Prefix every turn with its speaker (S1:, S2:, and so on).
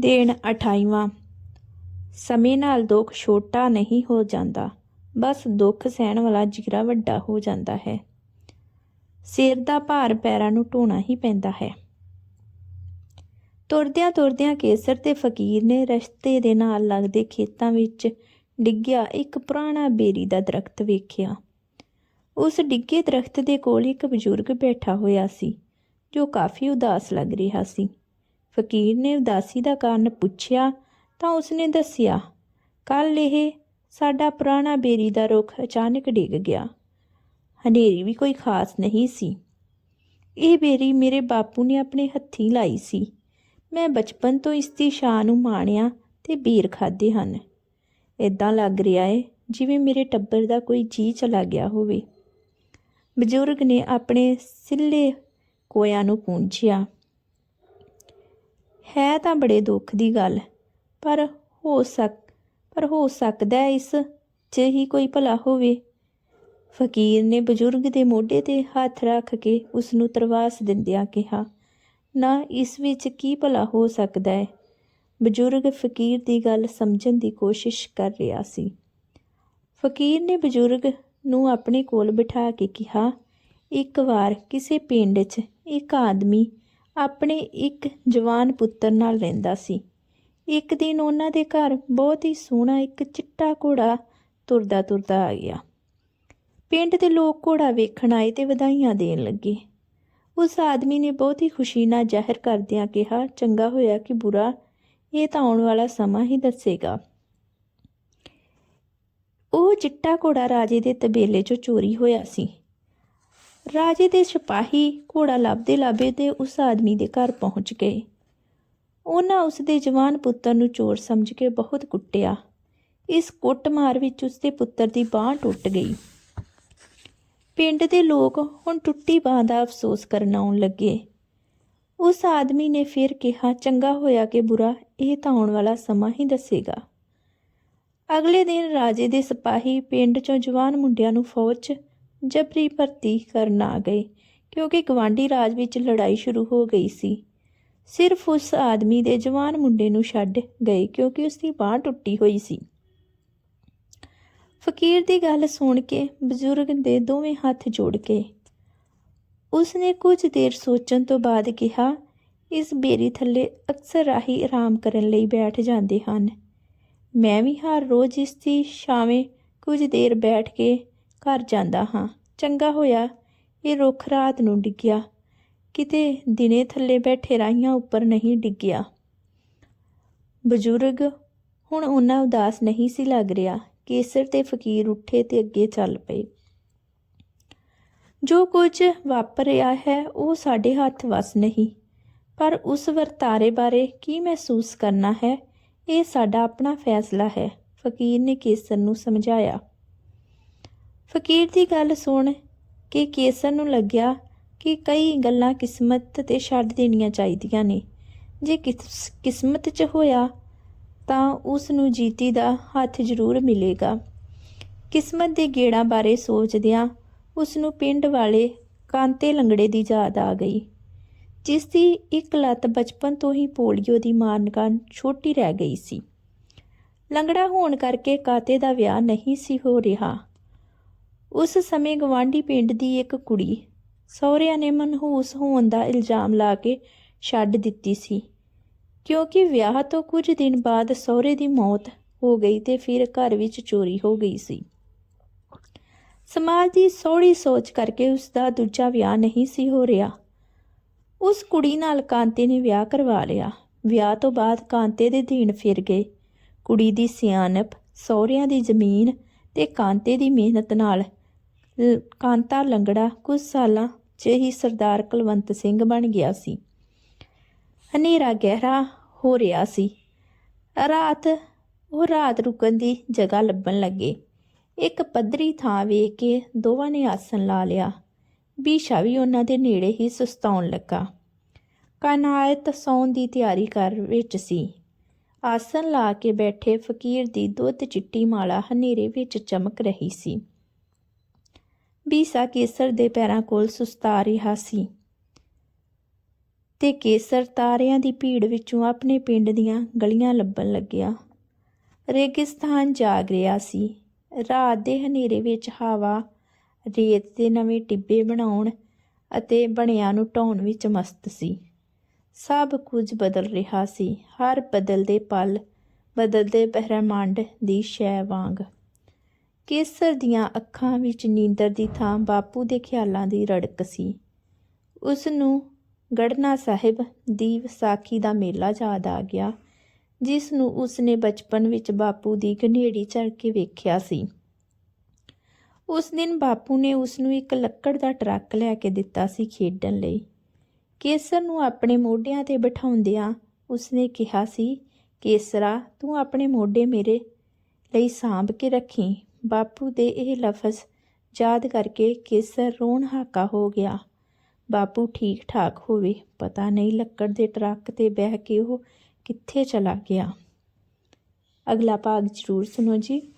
S1: ਦੇਣ ਅਠਾਈਵਾਂ। ਸਮੇਂ ਨਾਲ ਦੁੱਖ ਛੋਟਾ ਨਹੀਂ ਹੋ ਜਾਂਦਾ, ਬਸ ਦੁੱਖ ਸਹਿਣ ਵਾਲਾ ਜਿਗਰਾ ਵੱਡਾ ਹੋ ਜਾਂਦਾ ਹੈ। ਸਿਰ ਦਾ ਭਾਰ ਪੈਰਾਂ ਨੂੰ ਢੋਣਾ ਹੀ ਪੈਂਦਾ ਹੈ। ਤੁਰਦਿਆਂ ਤੁਰਦਿਆਂ ਕੇਸਰ ਤੇ ਫਕੀਰ ਨੇ ਰਸਤੇ ਦੇ ਨਾਲ ਲੱਗਦੇ ਖੇਤਾਂ ਵਿੱਚ ਡਿੱਗਿਆ ਇੱਕ ਪੁਰਾਣਾ ਬੇਰੀ ਦਾ ਦਰਖਤ ਵੇਖਿਆ। ਉਸ ਡਿੱਗੇ ਦਰਖਤ ਦੇ ਕੋਲ ਇੱਕ ਬਜ਼ੁਰਗ ਬੈਠਾ ਹੋਇਆ ਸੀ, ਜੋ ਕਾਫੀ ਉਦਾਸ ਲੱਗ ਰਿਹਾ ਸੀ। ਫਕੀਰ ਨੇ ਉਦਾਸੀ ਦਾ ਕਾਰਨ ਪੁੱਛਿਆ ਤਾਂ ਉਸਨੇ ਦੱਸਿਆ ਕੱਲ ਇਹ ਸਾਡਾ ਪੁਰਾਣਾ ਬੇਰੀ ਦਾ ਰੁੱਖ ਅਚਾਨਕ ਡਿੱਗ ਗਿਆ। ਹਨੇਰੀ ਵੀ ਕੋਈ ਖਾਸ ਨਹੀਂ ਸੀ। ਇਹ ਬੇਰੀ ਮੇਰੇ ਬਾਪੂ ਨੇ ਆਪਣੇ ਹੱਥੀਂ ਲਾਈ ਸੀ। ਮੈਂ ਬਚਪਨ ਤੋਂ ਇਸ ਦੀ ਛਾਂ ਨੂੰ ਮਾਣਿਆ ਤੇ ਬੀਰ ਖਾਦੇ ਹਨ। ਇਦਾਂ ਲੱਗ ਰਿਹਾ ਏ ਜਿਵੇਂ ਮੇਰੇ ਟੱਬਰ ਦਾ ਕੋਈ ਜੀ ਚਲਾ ਗਿਆ ਹੋਵੇ। ਬਜ਼ੁਰਗ ਨੇ ਆਪਣੇ ਸਿੱਲੇ ਕੋਇਆਂ ਨੂੰ ਪੂੰਝਿਆ। ਹੈ ਤਾਂ ਬੜੇ ਦੁੱਖ ਦੀ ਗੱਲ। ਪਰ ਹੋ ਸਕ, ਪਰ ਹੋ ਸਕਦਾ ਇਸ 'ਚ ਹੀ ਕੋਈ ਭਲਾ ਹੋਵੇ। ਫਕੀਰ ਨੇ ਬਜ਼ੁਰਗ ਦੇ ਮੋਢੇ ਤੇ ਹੱਥ ਰੱਖ ਕੇ ਉਸ ਨੂੰ ਤਰਵਾਸ ਦਿੰਦਿਆਂ ਕਿਹਾ, ਨਾ, ਇਸ ਵਿੱਚ ਕੀ ਭਲਾ ਹੋ ਸਕਦਾ ਹੈ? ਬਜ਼ੁਰਗ ਫਕੀਰ ਦੀ ਗੱਲ ਸਮਝਣ ਦੀ ਕੋਸ਼ਿਸ਼ ਕਰ ਰਿਹਾ ਸੀ। ਫਕੀਰ ਨੇ ਬਜ਼ੁਰਗ ਨੂੰ ਆਪਣੇ ਕੋਲ ਬਿਠਾ ਕੇ ਕਿਹਾ, ਇੱਕ ਵਾਰ ਕਿਸੇ ਪਿੰਡ 'ਚ ਇੱਕ ਆਦਮੀ ਆਪਣੇ ਇੱਕ ਜਵਾਨ ਪੁੱਤਰ ਨਾਲ ਰਹਿੰਦਾ ਸੀ। ਇੱਕ ਦਿਨ ਉਹਨਾਂ ਦੇ ਘਰ ਬਹੁਤ ਹੀ ਸੋਹਣਾ ਇੱਕ ਚਿੱਟਾ ਘੋੜਾ ਤੁਰਦਾ ਤੁਰਦਾ ਆ ਗਿਆ। ਪਿੰਡ ਦੇ ਲੋਕ ਘੋੜਾ ਵੇਖਣ ਆਏ ਤੇ ਵਧਾਈਆਂ ਦੇਣ ਲੱਗੇ। ਉਸ ਆਦਮੀ ਨੇ ਬਹੁਤ ਹੀ ਖੁਸ਼ੀ ਨਾਲ ਜ਼ਾਹਿਰ ਕਰਦਿਆਂ ਕਿਹਾ, ਚੰਗਾ ਹੋਇਆ ਕਿ ਬੁਰਾ ਇਹ ਤਾਂ ਆਉਣ ਵਾਲਾ ਸਮਾਂ ਹੀ ਦੱਸੇਗਾ। ਉਹ ਚਿੱਟਾ ਘੋੜਾ ਰਾਜੇ ਦੇ ਤਬੇਲੇ 'ਚੋਂ ਚੋਰੀ ਹੋਇਆ ਸੀ। ਰਾਜੇ ਦੇ ਸਿਪਾਹੀ ਘੋੜਾ ਲੱਭਦੇ ਲੱਭੇ ਤੇ ਉਸ ਆਦਮੀ ਦੇ ਘਰ ਪਹੁੰਚ ਗਏ। ਉਹਨਾਂ ਉਸ ਦੇ ਜਵਾਨ ਪੁੱਤਰ ਨੂੰ ਚੋਰ ਸਮਝ ਕੇ ਬਹੁਤ ਕੁੱਟਿਆ। ਇਸ ਕੁੱਟਮਾਰ ਵਿੱਚ ਉਸ ਦੇ ਪੁੱਤਰ ਦੀ ਬਾਹ ਟੁੱਟ ਗਈ। ਪਿੰਡ ਦੇ ਲੋਕ ਹੁਣ ਟੁੱਟੀ ਬਾਹ ਦਾ ਅਫਸੋਸ ਕਰਨ ਆਉਣ ਲੱਗੇ। ਉਸ ਆਦਮੀ ਨੇ ਫਿਰ ਕਿਹਾ, ਚੰਗਾ ਹੋਇਆ ਕਿ ਬੁਰਾ, ਇਹ ਤਾਂ ਆਉਣ ਵਾਲਾ ਸਮਾਂ ਹੀ ਦੱਸੇਗਾ। ਅਗਲੇ ਦਿਨ ਰਾਜੇ ਦੇ ਸਿਪਾਹੀ ਪਿੰਡ ਚੋਂ ਜਵਾਨ ਮੁੰਡਿਆਂ ਨੂੰ ਫੌਜ 'ਚ ਜਬਰੀ ਭਰਤੀ ਕਰਨ ਆ ਗਏ, ਕਿਉਂਕਿ ਗਵਾਂਢੀ ਰਾਜ ਵਿੱਚ ਲੜਾਈ ਸ਼ੁਰੂ ਹੋ ਗਈ ਸੀ। ਸਿਰਫ ਉਸ ਆਦਮੀ ਦੇ ਜਵਾਨ ਮੁੰਡੇ ਨੂੰ ਛੱਡ ਗਏ, ਕਿਉਂਕਿ ਉਸ ਦੀ ਬਾਹ ਟੁੱਟੀ ਹੋਈ ਸੀ। ਫਕੀਰ ਦੀ ਗੱਲ ਸੁਣ ਕੇ ਬਜ਼ੁਰਗ ਦੇ ਦੋਵੇਂ ਹੱਥ ਜੋੜ ਕੇ ਉਸ ਨੇ ਕੁਝ ਦੇਰ ਸੋਚਣ ਤੋਂ ਬਾਅਦ ਕਿਹਾ, ਇਸ ਬੇਰੀ ਥੱਲੇ ਅਕਸਰ ਰਾਹੀ ਆਰਾਮ ਕਰਨ ਲਈ ਬੈਠ ਜਾਂਦੇ ਹਨ। ਮੈਂ ਵੀ ਹਰ ਰੋਜ਼ ਇਸ ਦੀ ਛਾਵੇਂ ਕੁਝ ਦੇਰ ਬੈਠ ਕੇ ਘਰ ਜਾਂਦਾ ਹਾਂ। ਚੰਗਾ ਹੋਇਆ, ਇਹ ਰੁੱਖ ਰਾਤ ਨੂੰ ਡਿੱਗਿਆ। ਕਿਤੇ ਦਿਨੇ ਥੱਲੇ ਬੈਠੇ ਰਾਹੀਆਂ ਉੱਪਰ ਨਹੀਂ ਡਿੱਗਿਆ। ਬਜ਼ੁਰਗ, ਹੁਣ ਉਹਨਾਂ ਉਦਾਸ ਨਹੀਂ ਸੀ ਲੱਗ ਰਿਹਾ। ਕੇਸਰ ਤੇ ਫਕੀਰ ਉੱਠੇ ਤੇ ਅੱਗੇ ਚੱਲ ਪਏ। ਜੋ ਕੁਝ ਵਾਪਰ ਰਿਹਾ ਹੈ, ਉਹ ਸਾਡੇ ਹੱਥ ਵਸ ਨਹੀਂ। ਪਰ ਉਸ ਵਰਤਾਰੇ ਬਾਰੇ ਕੀ ਮਹਿਸੂਸ ਕਰਨਾ ਹੈ, ਇਹ ਸਾਡਾ ਆਪਣਾ ਫੈਸਲਾ ਹੈ, ਫਕੀਰ ਨੇ ਕੇਸਰ ਨੂੰ ਸਮਝਾਇਆ। ਫਕੀਰ ਦੀ ਗੱਲ ਸੁਣ ਕੇ ਕੇਸਰ ਨੂੰ ਲੱਗਿਆ ਕਿ ਕਈ ਗੱਲਾਂ ਕਿਸਮਤ ਤੇ ਛੱਡ ਦੇਣੀਆਂ ਚਾਹੀਦੀਆਂ ਨੇ। ਜੇ ਕਿਸਮਤ 'ਚ ਹੋਇਆ ਤਾਂ ਉਸ ਨੂੰ ਜੀਤੀ ਦਾ ਹੱਥ ਜ਼ਰੂਰ ਮਿਲੇਗਾ। ਕਿਸਮਤ ਦੇ ਗੇੜਾਂ ਬਾਰੇ ਸੋਚਦਿਆਂ ਉਸ ਨੂੰ ਪਿੰਡ ਵਾਲੇ ਕਾਂਤੇ ਲੰਗੜੇ ਦੀ ਯਾਦ ਆ ਗਈ, ਜਿਸ ਦੀ ਇੱਕ ਲੱਤ ਬਚਪਨ ਤੋਂ ਹੀ ਪੋਲੀਓ ਦੀ ਮਾਰਨ ਕਾਰਨ ਛੋਟੀ ਰਹਿ ਗਈ ਸੀ। ਲੰਗੜਾ ਹੋਣ ਕਰਕੇ ਕਾਤੇ ਦਾ ਵਿਆਹ ਨਹੀਂ ਸੀ ਹੋ ਰਿਹਾ। ਉਸ ਸਮੇਂ ਗਵਾਂਢੀ ਪਿੰਡ ਦੀ ਇੱਕ ਕੁੜੀ, ਸਹੁਰਿਆਂ ਨੇ ਮਨਹੂਸ ਹੋਣ ਦਾ ਇਲਜ਼ਾਮ ਲਾ ਕੇ ਛੱਡ ਦਿੱਤੀ ਸੀ। ਕਿਉਂਕਿ ਵਿਆਹ ਤੋਂ ਕੁਝ ਦਿਨ ਬਾਅਦ ਸਹੁਰੇ ਦੀ ਮੌਤ ਹੋ ਗਈ ਤੇ ਫਿਰ ਘਰ ਵਿੱਚ ਚੋਰੀ ਹੋ ਗਈ ਸੀ। ਸਮਾਜ ਦੀ ਸੋਹਣੀ ਸੋਚ ਕਰਕੇ ਉਸ ਦਾ ਦੂਜਾ ਵਿਆਹ ਨਹੀਂ ਸੀ ਹੋ ਰਿਹਾ। ਉਸ ਕੁੜੀ ਨਾਲ ਕਾਂਤੇ ਨੇ ਵਿਆਹ ਕਰਵਾ ਲਿਆ। ਵਿਆਹ ਤੋਂ ਬਾਅਦ ਕਾਂਤੇ ਦੇ ਦੀਨ ਫਿਰ ਗਏ। ਕੁੜੀ ਦੀ ਸਿਆਣਪ, ਸਹੁਰਿਆਂ ਦੀ ਜ਼ਮੀਨ ਤੇ ਕਾਂਤੇ ਦੀ ਮਿਹਨਤ ਨਾਲ ਕਾਂਤਾ ਲੰਗੜਾ ਕੁਝ ਸਾਲਾਂ 'ਚ ਹੀ ਸਰਦਾਰ ਕੁਲਵੰਤ ਸਿੰਘ ਬਣ ਗਿਆ ਸੀ। ਹਨੇਰਾ ਗਹਿਰਾ ਹੋ ਰਿਹਾ ਸੀ। ਰਾਤ, ਉਹ ਰਾਤ ਰੁਕਣ ਦੀ ਜਗ੍ਹਾ ਲੱਭਣ ਲੱਗੇ। ਇੱਕ ਪੱਧਰੀ ਥਾਂ ਵੇਖ ਕੇ ਦੋਵਾਂ ਨੇ ਆਸਣ ਲਾ ਲਿਆ। ਬੀਸ਼ਾ ਵੀ ਉਹਨਾਂ ਦੇ ਨੇੜੇ ਹੀ ਸੁਸਤਾਉਣ ਲੱਗਾ। ਕਨਾਇਤ ਸੌਣ ਦੀ ਤਿਆਰੀ ਕਰ ਵਿੱਚ ਸੀ। ਆਸਣ ਲਾ ਕੇ ਬੈਠੇ ਫਕੀਰ ਦੀ ਦੁੱਧ ਚਿੱਟੀ ਮਾਲਾ ਹਨੇਰੇ ਵਿੱਚ ਚਮਕ ਰਹੀ ਸੀ। ਬੀਸਾ ਕੇਸਰ ਦੇ ਪੈਰਾਂ ਕੋਲ ਸੁਸਤਾ ਰਿਹਾ ਸੀ ਤੇ ਕੇਸਰ ਤਾਰਿਆਂ ਦੀ ਭੀੜ ਵਿੱਚੋਂ ਆਪਣੇ ਪਿੰਡ ਦੀਆਂ ਗਲੀਆਂ ਲੱਭਣ ਲੱਗਿਆ। ਰੇਗਿਸਤਾਨ ਜਾਗ ਰਿਹਾ ਸੀ। ਰਾਤ ਦੇ ਹਨੇਰੇ ਵਿੱਚ ਹਵਾ, ਰੇਤ ਦੇ ਨਵੇਂ ਟਿੱਬੇ ਬਣਾਉਣ ਅਤੇ ਬਣਿਆਂ ਨੂੰ ਢਾਉਣ ਵਿੱਚ ਮਸਤ ਸੀ। ਸਭ ਕੁਝ ਬਦਲ ਰਿਹਾ ਸੀ। ਹਰ ਬਦਲਦੇ ਪਲ, ਬਦਲਦੇ ਬਹਿਰਮੰਡ ਦੀ ਸ਼ੈ ਵਾਂਗ। ਕੇਸਰ ਦੀਆਂ ਅੱਖਾਂ ਵਿੱਚ ਨੀਂਦਰ ਦੀ ਥਾਂ ਬਾਪੂ ਦੇ ਖਿਆਲਾਂ ਦੀ ਰੜਕ ਸੀ। ਉਸ ਨੂੰ ਗੜਨਾ ਸਾਹਿਬ ਦੀ ਵਿਸਾਖੀ ਦਾ ਮੇਲਾ ਯਾਦ ਆ ਗਿਆ ਜਿਸ ਨੂੰ ਉਸ ਨੇ ਬਚਪਨ ਵਿੱਚ ਬਾਪੂ ਦੀ ਗਨੇੜੀ ਚੜ ਕੇ ਵੇਖਿਆ ਸੀ। ਉਸ ਦਿਨ ਬਾਪੂ ਨੇ ਉਸ ਨੂੰ ਇੱਕ ਲੱਕੜ ਦਾ ਟਰੱਕ ਲੈ ਕੇ ਦਿੱਤਾ ਸੀ ਖੇਡਣ ਲਈ। ਕੇਸਰ ਨੂੰ ਆਪਣੇ ਮੋਢਿਆਂ ਤੇ ਬਿਠਾਉਂਦਿਆਂ ਉਸਨੇ ਕਿਹਾ ਸੀ, ਕੇਸਰਾ, ਤੂੰ ਆਪਣੇ ਮੋਢੇ ਮੇਰੇ ਲਈ ਸਾਂਭ ਕੇ ਰੱਖੀ ਬਾਪੂ ਦੇ ਇਹ ਲਫ਼ਜ਼ ਯਾਦ ਕਰਕੇ ਕੇਸਰ ਰੋਣ ਹਾਕਾ ਹੋ ਗਿਆ। ਬਾਪੂ ਠੀਕ ਠਾਕ ਹੋਵੇ, ਪਤਾ ਨਹੀਂ ਲੱਕੜ ਦੇ ਟਰੱਕ ਤੇ ਬਹਿ ਕੇ ਉਹ ਕਿੱਥੇ ਚਲਾ ਗਿਆ। ਅਗਲਾ ਭਾਗ ਜ਼ਰੂਰ ਸੁਣੋ ਜੀ।